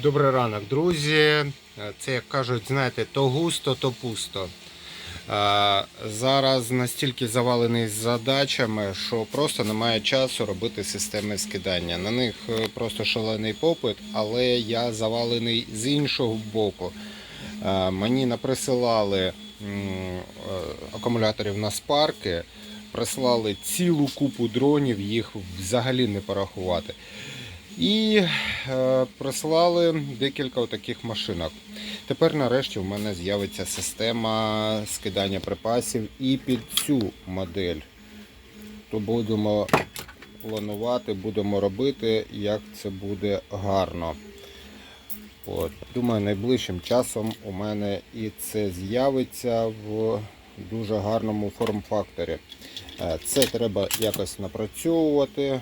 Добрий ранок, друзі. Е, Це як кажуть, знаєте, то густо, то пусто. Е, Зараз настільки завалений задачами, що просто немає часу робити системи скидання. На них е, просто шалений попит, але я завалений з іншого боку. Мені наприсилали акумуляторів на спарки, прислали цілу купу дронів, їх взагалі не порахувати. І е, прислали декілька таких машинок. Тепер нарешті в мене з'явиться система скидання припасів і під цю модель. То будемо планувати, будемо робити, як це буде гарно. От. Думаю, найближчим часом у мене і це з'явиться в дуже гарному форм-факторі. Е, Це треба якось напрацьовувати,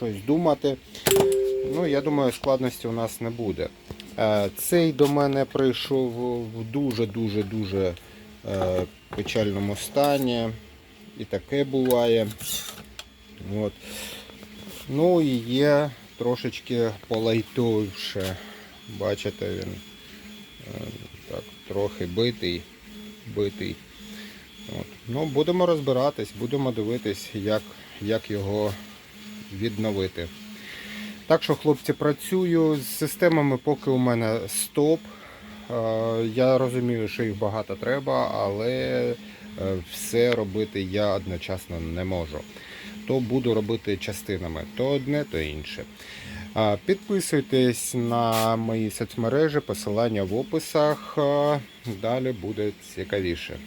щось думати. Ну, я думаю, складності у нас не буде. Е, Цей до мене прийшов в дуже-дуже дуже е, печальному стані. І таке буває. От. Ну і є трошечки полайтовше. Бачите, він е, так, трохи битий. битий. От. Ну, будемо розбиратись, будемо дивитись, як, як його відновити. Так що, хлопці, працюю з системами, поки у мене стоп. Е, Я розумію, що їх багато треба, але е, все робити я одночасно не можу. То буду робити частинами, то одне, то інше. Е, Підписуйтесь на мої соцмережі, посилання в описах. Далі буде цікавіше.